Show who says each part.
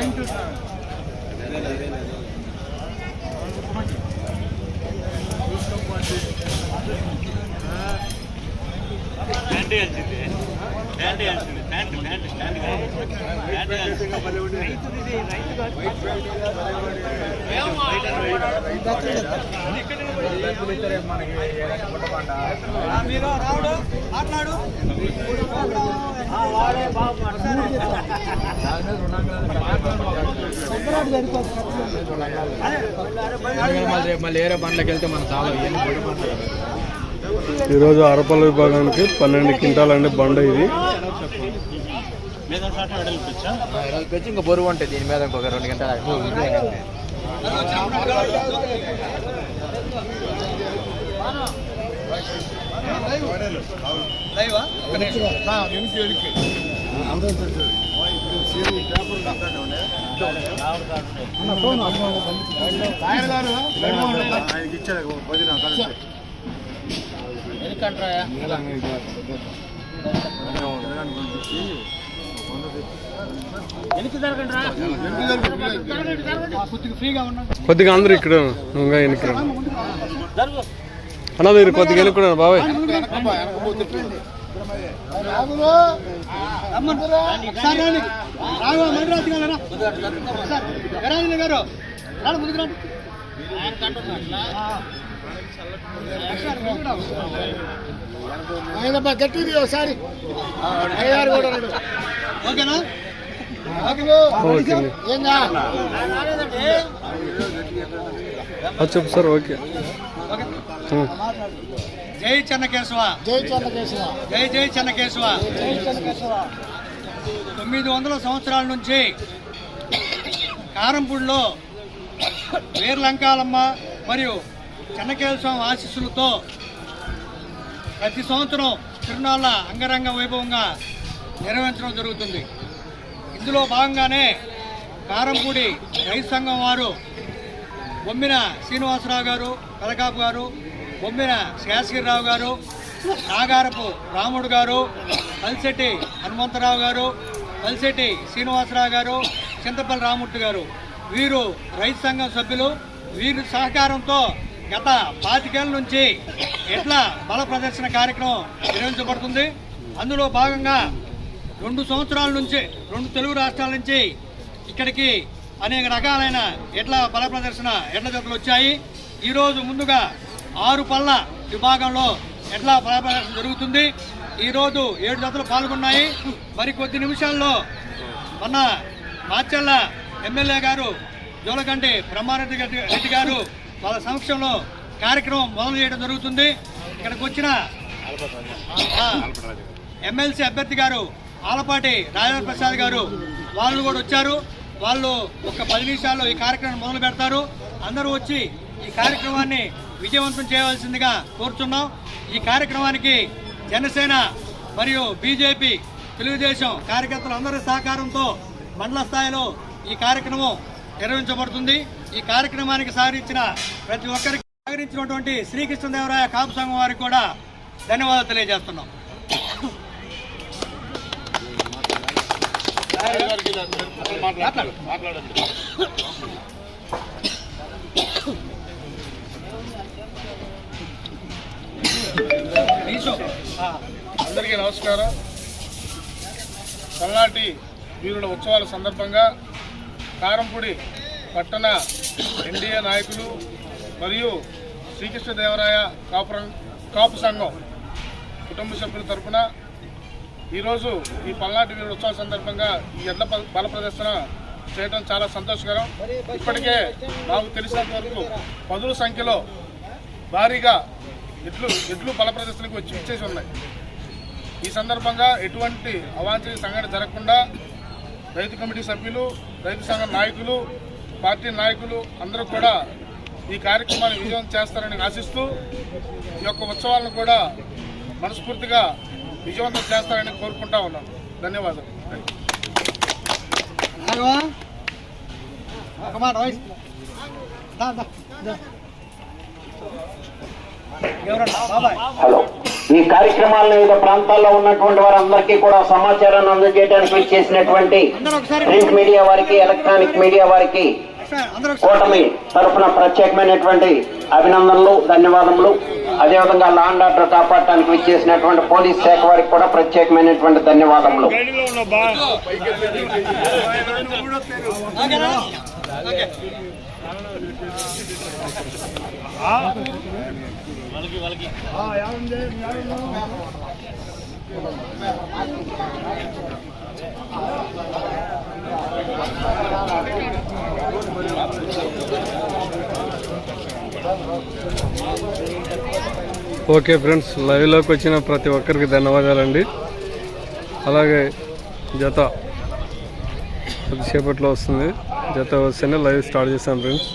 Speaker 1: Pant వేయాల్సింది pant వేయాల్సింది pant pant మీరు రావుడు మాట్లాడు
Speaker 2: మళ్ళీ వెళ్తే చాలా
Speaker 3: ఈరోజు అరపల విభాగానికి పన్నెండు క్వింటాల్ బండ ఇది.
Speaker 2: ఇంకా బరువు ఉంటుంది దీని మీద ఇంకొక రెండు గంటలు
Speaker 3: కొద్దిగా అందరు ఇక్కడ ఇంకా వెనక్కి రండి. అన్న మీరు కొద్దిగా వెనుక్కున్నాను బాబాయ్
Speaker 2: గట్టిది ఒకసారి. అయ్యారు కూడా ఓకేనా?
Speaker 3: చెప్పు సార్ ఓకే.
Speaker 4: జై చెన్నకేశవ.
Speaker 2: జై చంద్రకేశ్వర
Speaker 4: జై జై చెన్నకేశవ. తొమ్మిది వందల సంవత్సరాల నుంచి కారంపూడిలో వీరలంకాలమ్మ మరియు చెన్నకేశవ ఆశీస్సులతో ప్రతి సంవత్సరం తిరునాళ్ళ అంగరంగ వైభవంగా నిర్వహించడం జరుగుతుంది. ఇందులో భాగంగానే కారంపూడి రైతు సంఘం వారు బొమ్మిన శ్రీనివాసరావు గారు కలకాపు గారు బొమ్మిన శేషగిరిరావు గారు నాగారపు రాముడు గారు పల్సెట్టి హనుమంతరావు గారు పల్సెట్టి శ్రీనివాసరావు గారు చింతపల్లి రామూర్తి గారు. వీరు రైతు సంఘం సభ్యులు. వీరి సహకారంతో గత పాతికేళ్ళ నుంచి ఎట్లా బల ప్రదర్శన కార్యక్రమం నిర్వహించబడుతుంది. అందులో భాగంగా రెండు సంవత్సరాల నుంచి రెండు తెలుగు రాష్ట్రాల నుంచి ఇక్కడికి అనేక రకాలైన ఎడ్ల బల ప్రదర్శన ఎడ్ల జతలు వచ్చాయి. ఈరోజు ముందుగా ఆరు పళ్ళ విభాగంలో ఎడ్ల బల ప్రదర్శన జరుగుతుంది. ఈరోజు ఏడు జతలు పాల్గొన్నాయి. మరి కొద్ది నిమిషాల్లో మన మాచెల్ల ఎమ్మెల్యే గారు జోలకంటి బ్రహ్మారెడ్డి గడ్డి- రెడ్డి గారు వాళ్ళ సమక్షంలో కార్యక్రమం మొదలు చేయడం జరుగుతుంది. ఇక్కడికి వచ్చిన ఎమ్మెల్సీ అభ్యర్థి గారు ఆలపాటి రాజేంద్ర ప్రసాద్ గారు వాళ్ళు కూడా వచ్చారు. వాళ్ళు ఒక పది నిమిషాల్లో ఈ కార్యక్రమం మొదలు పెడతారు. అందరూ వచ్చి ఈ కార్యక్రమాన్ని విజయవంతం చేయవలసిందిగా కోరుతున్నాం ఈ కార్యక్రమానికి జనసేన మరియు బీజేపీ తెలుగుదేశం కార్యకర్తలు అందరి సహకారంతో మండల స్థాయిలో ఈ కార్యక్రమం నిర్వహించబడుతుంది. ఈ కార్యక్రమానికి సహకరించిన ప్రతి ఒక్కరికి సహకరించినటువంటి శ్రీకృష్ణదేవరాయ కాపు సంఘం వారికి కూడా ధన్యవాదాలు తెలియజేస్తున్నాం.
Speaker 5: అందరికీ నమస్కారం. పల్నాటి వీరుల ఉత్సవాల సందర్భంగా కారంపూడి పట్టణ ఎన్డీఏ నాయకులు మరియు శ్రీకృష్ణదేవరాయ కాపురం కాపు సంఘం కుటుంబ సభ్యుల తరఫున ఈరోజు ఈ పల్నాటి వీరుల ఉత్సవం సందర్భంగా ఈ ఎడ్ల బల ప్రదర్శన చేయడం చాలా సంతోషకరం. ఇప్పటికే నాకు తెలిసినంత వరకు పదుల సంఖ్యలో భారీగా ఎడ్లు ఎడ్లు బల ప్రదర్శనకు వచ్చి ఇచ్చేసి ఉన్నాయి. ఈ సందర్భంగా ఎటువంటి అవాంఛనీయ సంఘటన జరగకుండా రైతు కమిటీ సభ్యులు రైతు సంఘం నాయకులు పార్టీ నాయకులు అందరూ కూడా ఈ కార్యక్రమాన్ని విజయం చేస్తారని ఆశిస్తూ ఈ యొక్క ఉత్సవాలను కూడా మనస్ఫూర్తిగా విజయవంతం చేస్తారని కోరుకుంటా ఉన్నాను ధన్యవాదాలు.
Speaker 4: హలో.
Speaker 6: ఈ కార్యక్రమాలను వివిధ ప్రాంతాల్లో ఉన్నటువంటి వారందరికీ కూడా సమాచారాన్ని అందజేయడానికి చేసినటువంటి ప్రింట్ మీడియా వారికి ఎలక్ట్రానిక్ మీడియా వారికి కూటమి తరఫున ప్రత్యేకమైనటువంటి అభినందనలు ధన్యవాదములు. అదేవిధంగా లా అండ్ ఆర్డర్ కాపాడటానికి విచ్చేసినటువంటి పోలీస్ శాఖ వారికి కూడా ప్రత్యేకమైనటువంటి ధన్యవాదములు.
Speaker 1: వాళ్ళకి
Speaker 3: ఓకే ఫ్రెండ్స్ లైవ్లోకి వచ్చిన ప్రతి ఒక్కరికి ధన్యవాదాలండి. అలాగే జత కొద్దిసేపట్లో వస్తుంది. జత వస్తేనే లైవ్ స్టార్ట్ చేస్తాం ఫ్రెండ్స్.